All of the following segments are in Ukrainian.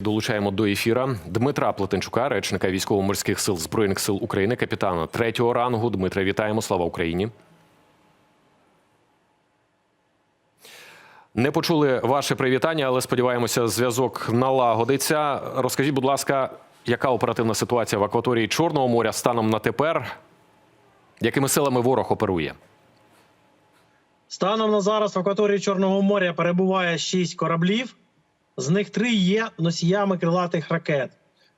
Долучаємо до ефіра Дмитра Плетенчука, речника військово-морських сил збройних сил України, капітана третього рангу. Дмитре, вітаємо! Слава Україні! Не почули ваше привітання, але сподіваємося, зв'язок налагодиться. Розкажіть, будь ласка, яка оперативна ситуація в акваторії Чорного моря станом на тепер? Якими силами ворог оперує? Станом на зараз в акваторії Чорного моря перебуває 6 кораблів. З них три є носіями крилатих ракет: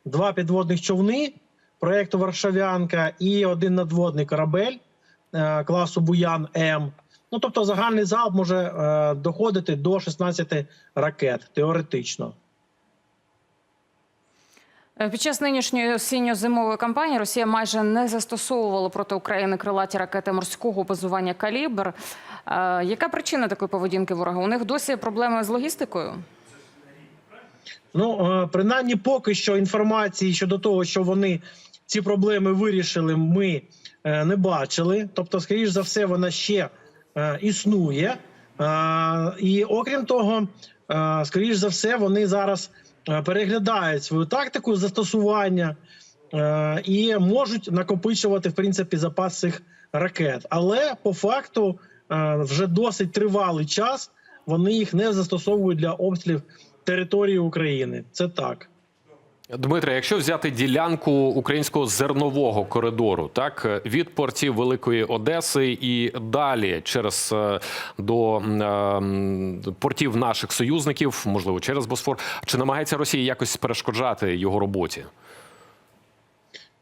два підводних човни проєкту Варшавянка і один надводний корабель е, класу Буян М. Ну тобто загальний залп може е, доходити до 16 ракет теоретично. Е, Під час нинішньої осінньо-зимової кампанії Росія майже не застосовувала проти України крилаті ракети морського базування калібр. Яка причина такої поведінки ворога? У них досі проблеми з логістикою? Ну, е, принаймні, поки що інформації щодо того, що вони ці проблеми вирішили, ми е, не бачили. Тобто, скоріш за все, вона ще е, існує. І окрім того, скоріш за все, вони зараз переглядають свою тактику застосування і можуть накопичувати в принципі запас цих ракет. Але по факту вже досить тривалий час вони їх не застосовують для обстрілів території України. Це так. Дмитре, якщо взяти ділянку українського зернового коридору, так від портів Великої Одеси і далі через е, до е, портів наших союзників, можливо, через Босфор, чи намагається Росія якось перешкоджати його роботі?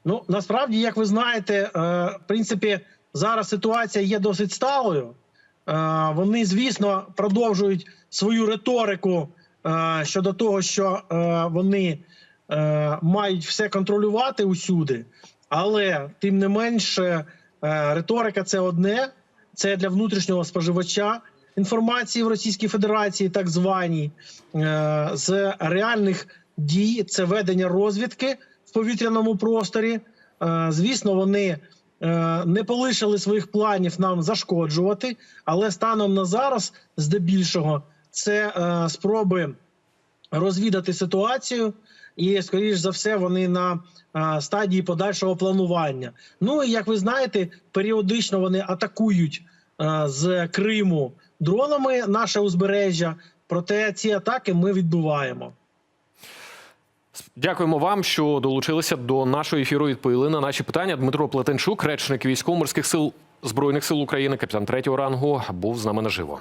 Ну насправді, як ви знаєте, е, в принципі, зараз ситуація є досить сталою. Е, Вони, звісно, продовжують свою риторику щодо того, що е, вони е, мають все контролювати усюди, але тим не менше, е, риторика це одне, це для внутрішнього споживача інформації в Російській Федерації, так званій, Е, з реальних дій це ведення розвідки в повітряному просторі. Е, Звісно, вони е, не полишили своїх планів нам зашкоджувати, але станом на зараз, здебільшого, це е, спроби розвідати ситуацію, і, скоріш за все, вони на е, стадії подальшого планування. Ну і як ви знаєте, періодично вони атакують е, з Криму дронами наше узбережжя. Проте ці атаки ми відбуваємо. Дякуємо вам, що долучилися до нашого ефіру. Відповіли на наші питання. Дмитро Плетенчук, речник військово-морських сил збройних сил України, капітан третього рангу, був з нами наживо.